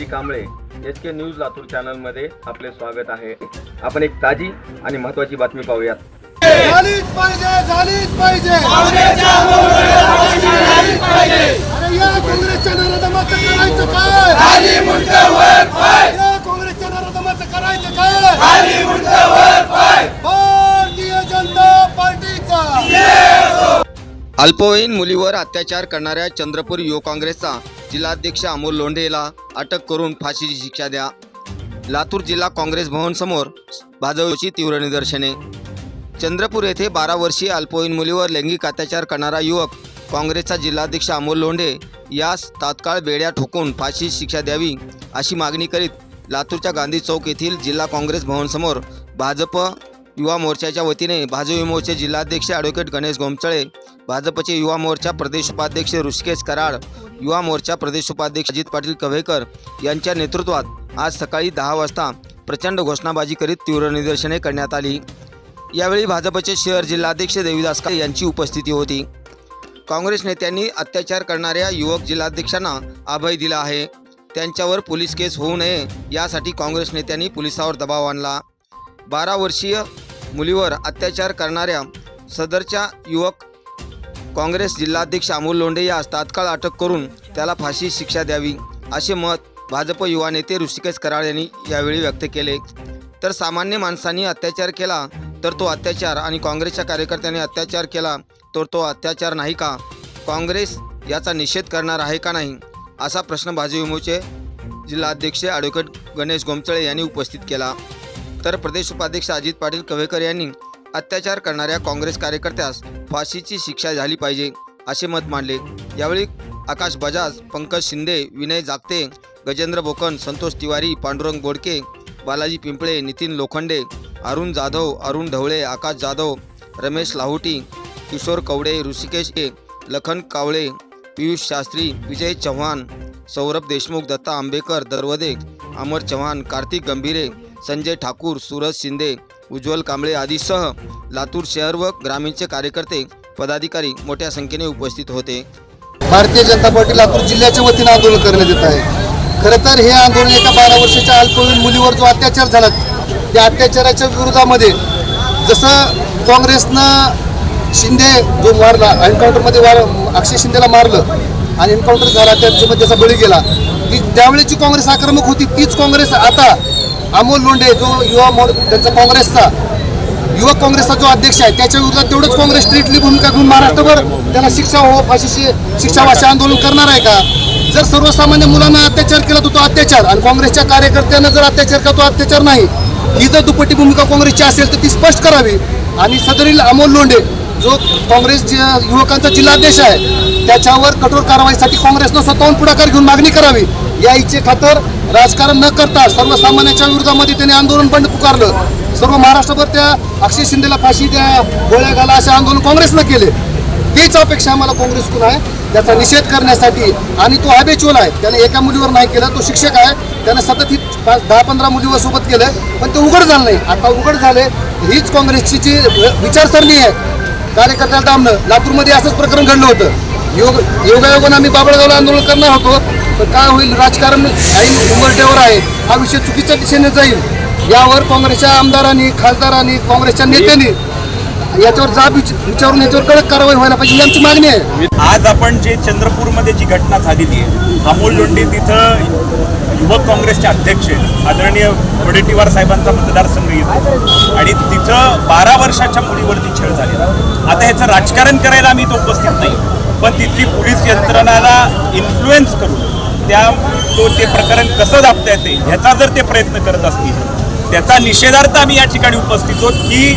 Balaji Kamble H K news Latur चॅनलमध्ये आपले स्वागत आहे. आपण एक ताजी आणि महत्त्वाची बातमी पाहूयात. झालीच पाहिजे झालीच पाहिजे. अरे या काँग्रेसच्या नराधमाचं करायचं काय? या काँग्रेसच्या नराधमाचं करायचं काय? भारतीय जनता पार्टीचा. अल्पवयीन मुलीवर अत्याचार करणाऱ्या चंद्रपूर युवक काँग्रेसचा जिल्हाध्यक्ष अमोल लोंढेला अटक करून फाशीची शिक्षा द्या. लातूर जिल्हा काँग्रेस भवन समोर भाजपची तीव्र निदर्शने. चंद्रपूर येथे बारा वर्षीय अल्पवयीन मुलीवर लैंगिक अत्याचार करणारा युवक काँग्रेसचा जिल्हाध्यक्ष अमोल लोंढे यास तात्काळ बेड्या ठोकून फाशी शिक्षा द्यावी अशी मागणी करीत लातूरच्या गांधी चौक येथील जिल्हा काँग्रेस भवनसमोर भाजप युवा मोर्चाच्या वतीने भाजप मोर्चे जिल्हाध्यक्ष ॲडव्होकेट गणेश गोमचळे भाजपचे युवा मोर्चा प्रदेश उपाध्यक्ष ऋषिकेश कराड युवा मोर्चा प्रदेश उपाध्यक्ष अजित पाटील कव्हेकर यांच्या नेतृत्वात आज सकाळी दहा वाजता प्रचंड घोषणाबाजी करीत तीव्र निदर्शने करण्यात आली. यावेळी भाजपचे शहर जिल्हाध्यक्ष देवीदास काळे यांची उपस्थिती होती. काँग्रेस नेत्यांनी अत्याचार करणाऱ्या युवक जिल्हाध्यक्षांना अभय दिला आहे. त्यांच्यावर पोलीस केस होऊ नये यासाठी काँग्रेस नेत्यांनी पोलिसावर दबाव आणला. बारा वर्षीय मुलीवर अत्याचार करणाऱ्या सदरच्या युवक काँग्रेस जिल्हाध्यक्ष अमोल लोंढे यास तात्काळ अटक करून त्याला फाशी शिक्षा द्यावी असे मत भाजप युवा नेते ऋषिकेश कराड यांनी यावेळी व्यक्त केले. तर सामान्य माणसांनी अत्याचार केला तर तो अत्याचार आणि काँग्रेसच्या कार्यकर्त्यांनी अत्याचार केला तर तो अत्याचार नाही का? काँग्रेस याचा निषेध करणार आहे का नाही? असा प्रश्न भाजप जिल्हाध्यक्ष ॲडव्होकेट गणेश गोमचळे यांनी उपस्थित केला. तर प्रदेश उपाध्यक्ष अजित पाटील कवेकर यांनी अत्याचार करणाऱ्या काँग्रेस कार्यकर्त्यास फाशीची शिक्षा झाली पाहिजे असे मत मांडले. यावेळी आकाश बजाज पंकज शिंदे विनय जागते गजेंद्र बोकन संतोष तिवारी पांडुरंग बोडके बालाजी पिंपळे नितीन लोखंडे अरुण जाधव अरुण ढवळे आकाश जाधव रमेश लाहोटी किशोर कवडे ऋषिकेश ए लखन कावळे पियुष शास्त्री विजय चव्हाण सौरभ देशमुख दत्ता आंबेकर दरवदे अमर चव्हाण कार्तिक गंभीरे संजय ठाकूर सूरज शिंदे उज्ज्वल कांबळे आदीसह लातूर शहर व ग्रामीणचे कार्यकर्ते पदाधिकारी मोठ्या संख्येने उपस्थित होते. भारतीय जनता पार्टी लातूर जिल्ह्याच्या वतीनं आंदोलन करण्यात येत आहे. खरं तर हे आंदोलन एका बारा वर्षाच्या अल्पवयीन मुलीवर जो अत्याचार झाला त्या अत्याचाराच्या विरोधामध्ये जसं काँग्रेसनं शिंदे जो मारला एन्काउंटरमध्ये वार अक्षय शिंदेला मारलं आणि एन्काउंटर झाला त्याच्यामध्ये त्याचा बळी गेला ती त्यावेळेची काँग्रेस आक्रमक होती तीच काँग्रेस आता अमोल लोंढे जो युवा मोड त्यांचा काँग्रेसचा युवक काँग्रेसचा जो अध्यक्ष आहे त्याच्या विरोधात तेवढंच काँग्रेस स्ट्रिक्टली भूमिका घेऊन महाराष्ट्रभर त्याला शिक्षा हो फाशीशी शिक्षा भाषा आंदोलन करणार आहे का? जर सर्वसामान्य मुलांना अत्याचार केला तर तो अत्याचार आणि काँग्रेसच्या कार्यकर्त्यांना जर अत्याचार केला तो अत्याचार नाही. ही जर दुपटी भूमिका काँग्रेसची असेल तर ती स्पष्ट करावी. आणि सदरील अमोल लोंढे जो काँग्रेस युवकांचा जिल्हाध्यक्ष आहे त्याच्यावर कठोर कारवाईसाठी काँग्रेसनं स्वतःहून पुढाकार घेऊन मागणी करावी. या इच्छे खातर राजकारण न करता सर्वसामान्यांच्या विरोधामध्ये त्यांनी आंदोलन बंद पुकारलं. सर्व महाराष्ट्रभर त्या अक्षय शिंदेला फाशी द्या गोळ्या घाला असे आंदोलन काँग्रेसनं केले. तीच अपेक्षा आम्हाला काँग्रेसकडून आहे. त्याचा निषेध करण्यासाठी आणि तो हॅबेच्युअल आहे. त्याने एका मुलीवर नाही केलं तो शिक्षक आहे. त्याने सतत ही दहा पंधरा मुलीवर सोबत केलं पण ते उघड झालं नाही. आता उघड झाले हीच काँग्रेसची जी विचारसरणी आहे. कार्यकर्त्याला दामणं लातूरमध्ये असंच प्रकरण घडलं होतं. योग योगायोगानं आम्ही बाबळगावला आंदोलन करणार होतो. तर काय होईल? राजकारण ऐन उंबरठ्यावर आहे. हा विषय चुकीच्या दिशेने जाईल. यावर काँग्रेसच्या आमदारांनी खासदारांनी काँग्रेसच्या नेत्यांनी याच्यावर जाब विचारून याच्यावर कडक कारवाई व्हायला पाहिजे आमची मागणी आहे. आज आपण जे चंद्रपूरमध्ये जी घटना झालेली आहे अमोल लोंढे तिथं युवक काँग्रेसचे अध्यक्ष आदरणीय वडेट्टीवार साहेबांचा मतदारसंघ येतो. आणि तिथं बारा वर्षाच्या मुलीवरती छळ झालेला. आता ह्याचं राजकारण करायला आम्ही तो उपस्थित नाही. पण तिथली पोलीस यंत्रणाला इन्फ्लुएन्स करून त्या तो ते प्रकरण कसं दाबता येते ह्याचा जर ते प्रयत्न करत असतील त्याचा निषेधार्थ आम्ही या ठिकाणी उपस्थित आहोत की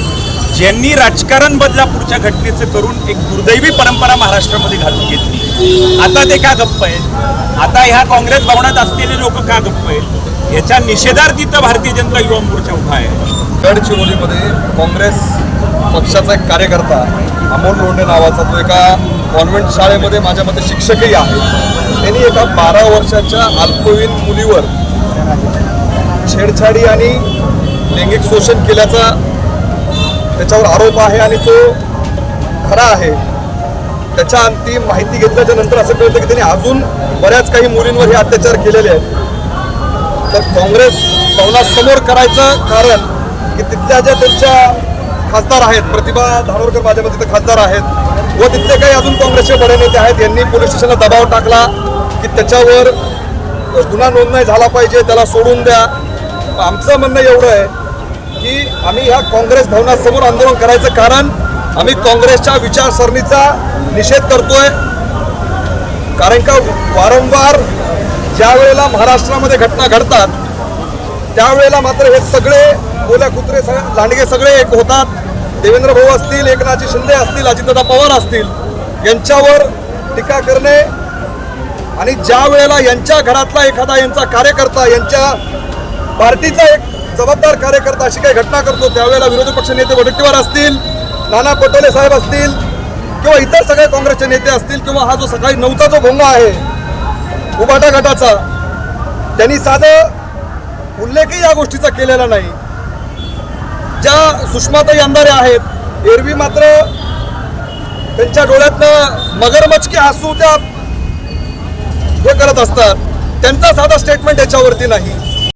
ज्यांनी राजकारण बदलापूरच्या घटनेचं करून एक दुर्दैवी परंपरा महाराष्ट्रामध्ये घालून घेतली. आता ते का गप्प आहेत? आता ह्या काँग्रेस भवनात असलेले लोक का गप्प आहेत? याच्या निषेधार्थ इथं भारतीय जनता युवा मोर्चा उभा आहे. गडचिरोलीमध्ये काँग्रेस पक्षाचा एक कार्यकर्ता अमोल लोंढे नावाचा तो एका कॉन्व्हेंट शाळेमध्ये माझ्या मते शिक्षकही आहे. त्यांनी एका बारा वर्षाच्या अल्पवयीन मुलीवर छेडछाडी आणि लैंगिक शोषण केल्याचा त्याच्यावर आरोप आहे आणि तो खरा आहे. त्याच्या अंतिम माहिती घेतल्याच्या नंतर असं कळतं की त्यांनी अजून बऱ्याच काही मुलींवर हे अत्याचार केलेले आहेत. तर काँग्रेस समोर करायचं कारण की तिथल्या ज्या त्यांच्या खासदार आहेत प्रतिभा धानोरकर माझ्या मते तिथे खासदार आहेत व तिथले काही अजून काँग्रेसचे बडे नेते आहेत यांनी पोलीस स्टेशनला दबाव टाकला की त्याच्यावर गुन्हा नोंद नाही झाला पाहिजे त्याला सोडून द्या. आमचं म्हणणं एवढं आहे की आम्ही ह्या काँग्रेस भवनासमोर आंदोलन करायचं कारण आम्ही काँग्रेसच्या विचारसरणीचा निषेध करतोय. कारण का वारंवार ज्या वेळेला महाराष्ट्रामध्ये घटना घडतात त्यावेळेला मात्र हे सगळे बोल्या कुत्रे सगळे लांडगे सगळे एक होतात. देवेंद्र भाऊ असतील एकनाथजी शिंदे असतील अजितदादा पवार असतील यांच्यावर टीका करणे आणि ज्या वेळेला यांच्या घरातला एखादा यांचा कार्यकर्ता यांच्या पार्टीचा एक जबाबदार कार्यकर्ता अशी काही घटना करतो त्यावेळेला विरोधी पक्ष नेते वडेट्टीवार असतील नाना पटोले साहेब असतील किंवा इतर सगळे काँग्रेसचे नेते असतील किंवा हा जो सकाळी नऊचा जो भोंगा आहे उभाटा गटाचा त्यांनी साधं उल्लेखही या गोष्टीचा केलेला नाही. ज्या सुषमाताई अंधारे आहेत एरवी मात्र त्यांच्या डोळ्यातनं मगरमच्छ हसू त्या हे करत असतात त्यांचा साधा स्टेटमेंट याच्यावरती नाही.